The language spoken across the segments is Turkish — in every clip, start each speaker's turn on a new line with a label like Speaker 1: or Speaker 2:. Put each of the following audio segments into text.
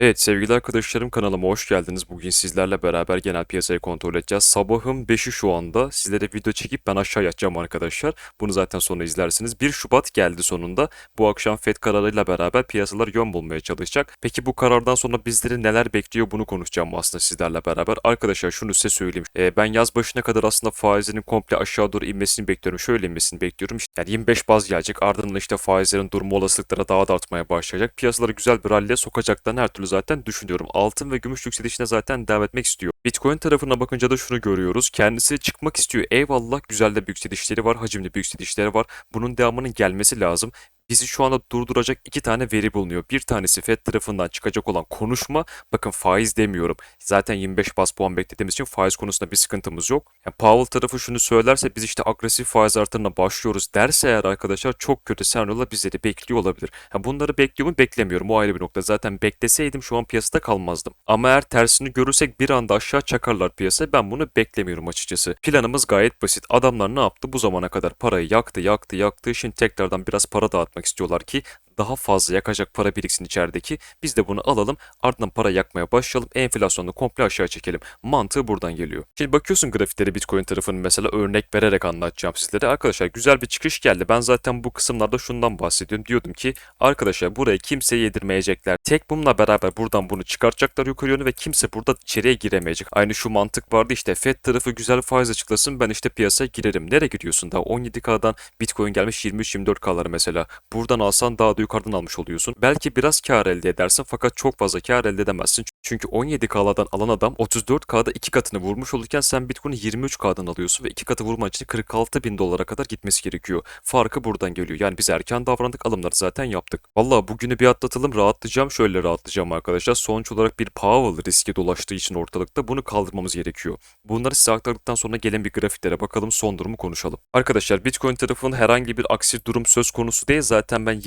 Speaker 1: Evet sevgili arkadaşlarım kanalıma hoş geldiniz. Bugün sizlerle beraber genel piyasayı kontrol edeceğiz. Sabahın 5'i şu anda. Sizlere video çekip ben aşağı yatacağım arkadaşlar. Bunu zaten sonra izlersiniz. 1 Şubat geldi sonunda. Bu akşam FED kararıyla beraber piyasalar yön bulmaya çalışacak. Peki bu karardan sonra bizleri neler bekliyor bunu konuşacağım aslında sizlerle beraber. Arkadaşlar şunu size söyleyeyim. Ee, ben yaz başına kadar aslında faizlerin komple aşağı doğru inmesini bekliyorum. Şöyle inmesini bekliyorum. İşte yani 25 baz gelecek. Ardından işte faizlerin durma olasılıkları daha da artmaya başlayacak. Piyasaları güzel bir ralliye sokacaklarını her türlü zaten düşünüyorum. Altın ve gümüş yükselişine zaten devam etmek istiyor. Bitcoin tarafına bakınca da şunu görüyoruz. Kendisi çıkmak istiyor. Eyvallah güzel de bir yükselişleri var. Hacimli bir yükselişleri var. Bunun devamının gelmesi lazım bizi şu anda durduracak iki tane veri bulunuyor. Bir tanesi FED tarafından çıkacak olan konuşma. Bakın faiz demiyorum. Zaten 25 bas puan beklediğimiz için faiz konusunda bir sıkıntımız yok. Yani Powell tarafı şunu söylerse biz işte agresif faiz artırına başlıyoruz derse eğer arkadaşlar çok kötü senaryolar bizleri bekliyor olabilir. Yani bunları bekliyor mu beklemiyorum. O ayrı bir nokta. Zaten bekleseydim şu an piyasada kalmazdım. Ama eğer tersini görürsek bir anda aşağı çakarlar piyasa. Ben bunu beklemiyorum açıkçası. Planımız gayet basit. Adamlar ne yaptı? Bu zamana kadar parayı yaktı, yaktı, yaktı. Şimdi tekrardan biraz para dağıtmak istiyorlar ki daha fazla yakacak para biriksin içerideki. Biz de bunu alalım ardından para yakmaya başlayalım. Enflasyonu komple aşağı çekelim. Mantığı buradan geliyor. Şimdi bakıyorsun grafikleri Bitcoin tarafını mesela örnek vererek anlatacağım sizlere. Arkadaşlar güzel bir çıkış geldi. Ben zaten bu kısımlarda şundan bahsediyorum. Diyordum ki arkadaşlar buraya kimseye yedirmeyecekler. Tek bununla beraber buradan bunu çıkartacaklar yukarı yönü ve kimse burada içeriye giremeyecek. Aynı şu mantık vardı işte FED tarafı güzel faiz açıklasın ben işte piyasaya girerim. Nereye gidiyorsun daha 17K'dan Bitcoin gelmiş 23-24K'lara mesela. Buradan alsan daha da yukarıdan almış oluyorsun. Belki biraz kar elde edersin fakat çok fazla kar elde edemezsin. Çünkü 17K'lardan alan adam 34K'da iki katını vurmuş olurken sen Bitcoin'i 23K'dan alıyorsun ve iki katı vurman için 46 bin dolara kadar gitmesi gerekiyor. Farkı buradan geliyor. Yani biz erken davrandık alımları zaten yaptık. Valla bugünü bir atlatalım rahatlayacağım. Şöyle rahatlayacağım arkadaşlar. Sonuç olarak bir Powell riski dolaştığı için ortalıkta bunu kaldırmamız gerekiyor. Bunları size aktardıktan sonra gelen bir grafiklere bakalım son durumu konuşalım. Arkadaşlar Bitcoin tarafının herhangi bir aksi durum söz konusu değil. Zaten ben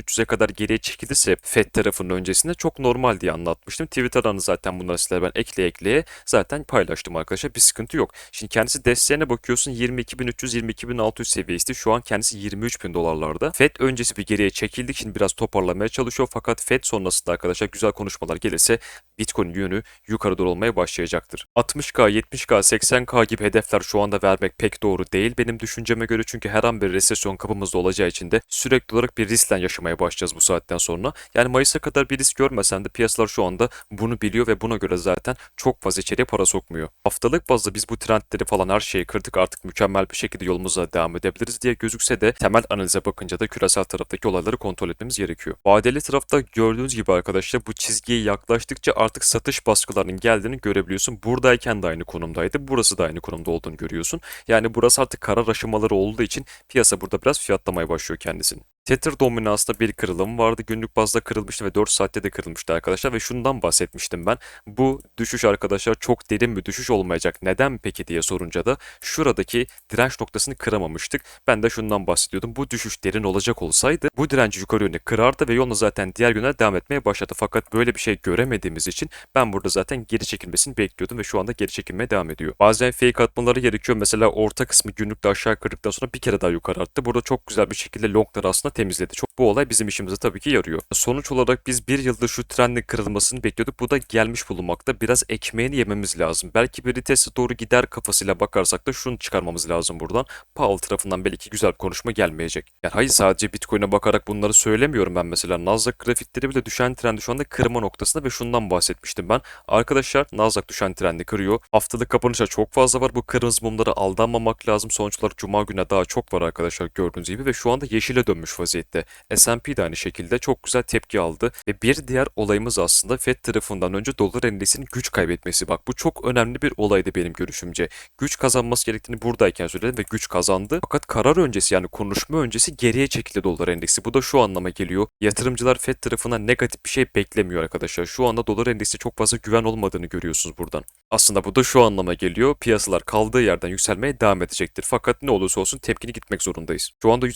Speaker 1: 22.300'e kadar geriye çekildiyse FED tarafının öncesinde çok normal diye anlatmıştım. Twitter'dan zaten bunları sizlere ben ekleye ekleye zaten paylaştım arkadaşlar. Bir sıkıntı yok. Şimdi kendisi desteğine bakıyorsun 22.300-22.600 seviyesi. Şu an kendisi 23.000 dolarlarda. FED öncesi bir geriye çekildik. Şimdi biraz toparlamaya çalışıyor. Fakat FED sonrasında arkadaşlar güzel konuşmalar gelirse Bitcoin yönü yukarı doğru olmaya başlayacaktır. 60K, 70K, 80K gibi hedefler şu anda vermek pek doğru değil benim düşünceme göre. Çünkü her an bir resesyon kapımızda olacağı için de sürekli olarak bir riskle yaşamaya başlayacağız bu saatten sonra. Yani Mayıs'a kadar bir risk görmesen de piyasalar şu anda bunu biliyor ve buna göre zaten çok fazla içeriye para sokmuyor. Haftalık bazda biz bu trendleri falan her şeyi kırdık artık mükemmel bir şekilde yolumuza devam edebiliriz diye gözükse de temel analize bakınca da küresel taraftaki olayları kontrol etmemiz gerekiyor. Vadeli tarafta gördüğünüz gibi arkadaşlar bu çizgiye yaklaştıkça artık satış baskılarının geldiğini görebiliyorsun. Buradayken de aynı konumdaydı. Burası da aynı konumda olduğunu görüyorsun. Yani burası artık karar aşamaları olduğu için piyasa burada biraz fiyatlamaya başlıyor kendisini. Tether dominansında bir kırılım vardı. Günlük bazda kırılmıştı ve 4 saatte de kırılmıştı arkadaşlar. Ve şundan bahsetmiştim ben. Bu düşüş arkadaşlar çok derin bir düşüş olmayacak. Neden peki diye sorunca da şuradaki direnç noktasını kıramamıştık. Ben de şundan bahsediyordum. Bu düşüş derin olacak olsaydı bu direnci yukarı yöne kırardı ve yoluna zaten diğer yöne devam etmeye başladı. Fakat böyle bir şey göremediğimiz için ben burada zaten geri çekilmesini bekliyordum ve şu anda geri çekilmeye devam ediyor. Bazen fake atmaları gerekiyor. Mesela orta kısmı günlükte aşağı kırdıktan sonra bir kere daha yukarı attı. Burada çok güzel bir şekilde longları aslında temizledi. Çok bu olay bizim işimize tabii ki yarıyor. Sonuç olarak biz bir yıldır şu trendin kırılmasını bekliyorduk. Bu da gelmiş bulunmakta. Biraz ekmeğini yememiz lazım. Belki bir vitese doğru gider kafasıyla bakarsak da şunu çıkarmamız lazım buradan. Powell tarafından belki güzel bir konuşma gelmeyecek. Yani hayır sadece Bitcoin'e bakarak bunları söylemiyorum ben mesela. Nasdaq grafikleri bile düşen trendi şu anda kırma noktasında ve şundan bahsetmiştim ben. Arkadaşlar Nasdaq düşen trendi kırıyor. Haftalık kapanışa çok fazla var. Bu kırmızı mumlara aldanmamak lazım. Sonuç olarak Cuma gününe daha çok var arkadaşlar gördüğünüz gibi ve şu anda yeşile dönmüş vaziyette. S&P de aynı şekilde çok güzel tepki aldı ve bir diğer olayımız aslında FED tarafından önce dolar endeksinin güç kaybetmesi. Bak bu çok önemli bir olaydı benim görüşümce. Güç kazanması gerektiğini buradayken söyledim ve güç kazandı. Fakat karar öncesi yani konuşma öncesi geriye çekildi dolar endeksi. Bu da şu anlama geliyor. Yatırımcılar FED tarafından negatif bir şey beklemiyor arkadaşlar. Şu anda dolar endeksi çok fazla güven olmadığını görüyorsunuz buradan. Aslında bu da şu anlama geliyor. Piyasalar kaldığı yerden yükselmeye devam edecektir. Fakat ne olursa olsun tepkini gitmek zorundayız. Şu anda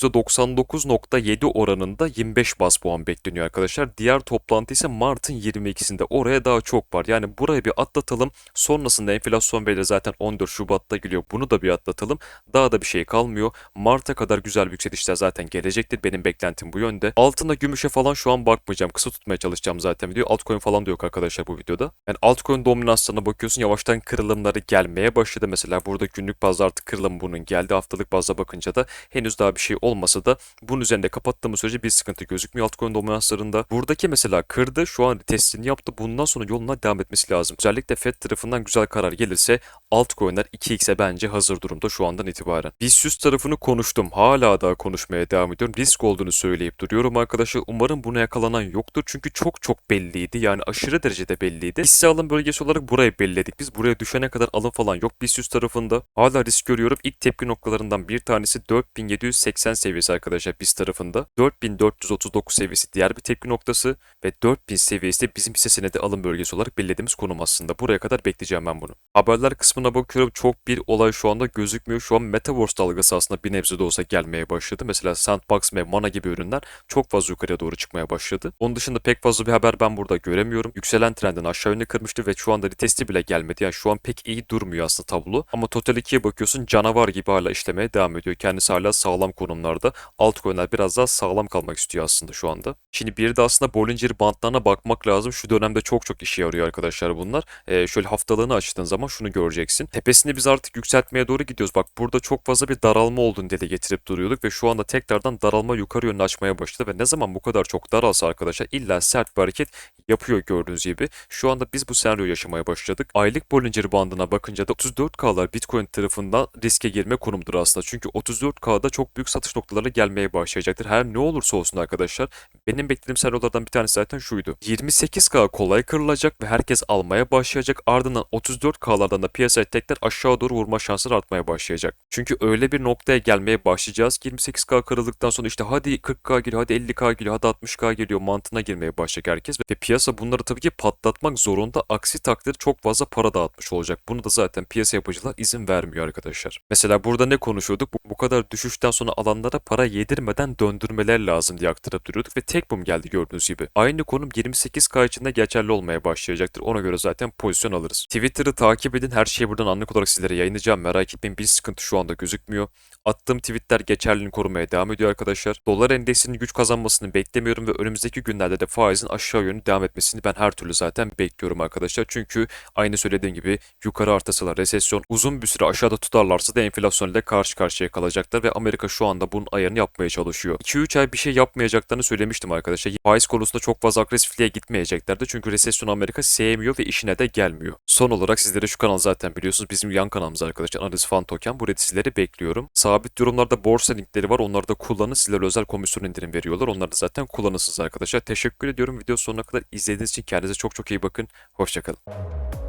Speaker 1: %1.7 oranında 25 bas puan bekleniyor arkadaşlar. Diğer toplantı ise Mart'ın 22'sinde. Oraya daha çok var. Yani burayı bir atlatalım. Sonrasında enflasyon verileri zaten 14 Şubat'ta geliyor. Bunu da bir atlatalım. Daha da bir şey kalmıyor. Mart'a kadar güzel bir yükselişler zaten gelecektir. Benim beklentim bu yönde. Altına gümüşe falan şu an bakmayacağım. Kısa tutmaya çalışacağım zaten video. Altcoin falan da yok arkadaşlar bu videoda. Yani altcoin dominasyonuna bakıyorsun yavaştan kırılımları gelmeye başladı. Mesela burada günlük bazda artık kırılım bunun geldi. Haftalık bazda bakınca da henüz daha bir şey olmasa da bunun üzerinde kapattığımız sürece bir sıkıntı gözükmüyor altcoin dominanslarında. Buradaki mesela kırdı şu an testini yaptı. Bundan sonra yoluna devam etmesi lazım. Özellikle FED tarafından güzel karar gelirse altcoin'ler 2x'e bence hazır durumda şu andan itibaren. BIST tarafını konuştum. Hala daha konuşmaya devam ediyorum. Risk olduğunu söyleyip duruyorum arkadaşlar. Umarım buna yakalanan yoktur. Çünkü çok çok belliydi. Yani aşırı derecede belliydi. Hisse alım bölgesi olarak burayı belledik. Biz buraya düşene kadar alım falan yok BIST tarafında. Hala risk görüyorum. İlk tepki noktalarından bir tanesi 4780 seviyesi arkadaşlar BIST tarafında. 4439 seviyesi diğer bir tepki noktası ve 4000 seviyesi de bizim hisse senedi alım bölgesi olarak belirlediğimiz konum aslında. Buraya kadar bekleyeceğim ben bunu. Haberler kısmına bakıyorum. Çok bir olay şu anda gözükmüyor. Şu an Metaverse dalgası aslında bir nebze de olsa gelmeye başladı. Mesela Sandbox ve Mana gibi ürünler çok fazla yukarıya doğru çıkmaya başladı. Onun dışında pek fazla bir haber ben burada göremiyorum. Yükselen trendin aşağı yönde kırmıştı ve şu anda retesti bile gelmedi. Yani şu an pek iyi durmuyor aslında tablo. Ama Total 2'ye bakıyorsun canavar gibi hala işlemeye devam ediyor. Kendisi hala sağlam konumlarda. Altcoin'ler biraz daha sağlam kalmak istiyor aslında şu anda. Şimdi bir de aslında Bollinger bandlarına bakmak lazım. Şu dönemde çok çok işe yarıyor arkadaşlar bunlar. Ee, şöyle haftalığını açtığın zaman şunu göreceksin. Tepesinde biz artık yükseltmeye doğru gidiyoruz. Bak burada çok fazla bir daralma olduğunu dile getirip duruyorduk ve şu anda tekrardan daralma yukarı yönlü açmaya başladı ve ne zaman bu kadar çok daralsa arkadaşlar illa sert bir hareket yapıyor gördüğünüz gibi. Şu anda biz bu senaryo yaşamaya başladık. Aylık Bollinger bandına bakınca da 34K'lar Bitcoin tarafından riske girme konumdur aslında. Çünkü 34K'da çok büyük satış noktaları gelmeye başlayacaktır. Her ne olursa olsun arkadaşlar. Benim beklediğim senaryolardan bir tanesi zaten şuydu. 28K kolay kırılacak ve herkes almaya başlayacak. Ardından 34K'lardan da piyasaya tekrar aşağı doğru vurma şansları artmaya başlayacak. Çünkü öyle bir noktaya gelmeye başlayacağız ki 28K kırıldıktan sonra işte hadi 40K geliyor, hadi 50K geliyor, hadi 60K geliyor mantığına girmeye başlayacak herkes. Ve piyasa bunları tabii ki patlatmak zorunda. Aksi takdirde çok fazla para dağıtmış olacak. Bunu da zaten piyasa yapıcılar izin vermiyor arkadaşlar. Mesela burada ne konuşuyorduk? Bu kadar düşüşten sonra alanlara para yedirmeden döndürmeler lazım diye aktarıp duruyorduk ve tek bum geldi gördüğünüz gibi. Aynı konum 28K içinde geçerli olmaya başlayacaktır. Ona göre zaten pozisyon alırız. Twitter'ı takip edin. Her şeyi buradan anlık olarak sizlere yayınlayacağım. Merak etmeyin bir sıkıntı şu anda gözükmüyor. Attığım tweetler geçerliliğini korumaya devam ediyor arkadaşlar. Dolar endeksinin güç kazanmasını beklemiyorum ve önümüzdeki günlerde de faizin aşağı yönlü devam etmesini ben her türlü zaten bekliyorum arkadaşlar. Çünkü aynı söylediğim gibi yukarı artasalar resesyon uzun bir süre aşağıda tutarlarsa da enflasyon ile karşı karşıya kalacaklar ve Amerika şu anda bunun ayarını yapmaya çalışıyor. 2-3 ay bir şey yapmayacaklarını söylemiştim arkadaşlar. Faiz konusunda çok fazla agresifliğe gitmeyeceklerdi çünkü resesyon Amerika sevmiyor ve işine de gelmiyor. Son olarak sizlere şu kanal zaten biliyorsunuz bizim yan kanalımız arkadaşlar Analiz Fan Token. Burada sizleri bekliyorum. Sabit yorumlarda borsa linkleri var. Onları da kullanın. Sizlere özel komisyon indirim veriyorlar. Onları da zaten kullanırsınız arkadaşlar. Teşekkür ediyorum video sonuna kadar izlediğiniz için kendinize çok çok iyi bakın. Hoşçakalın.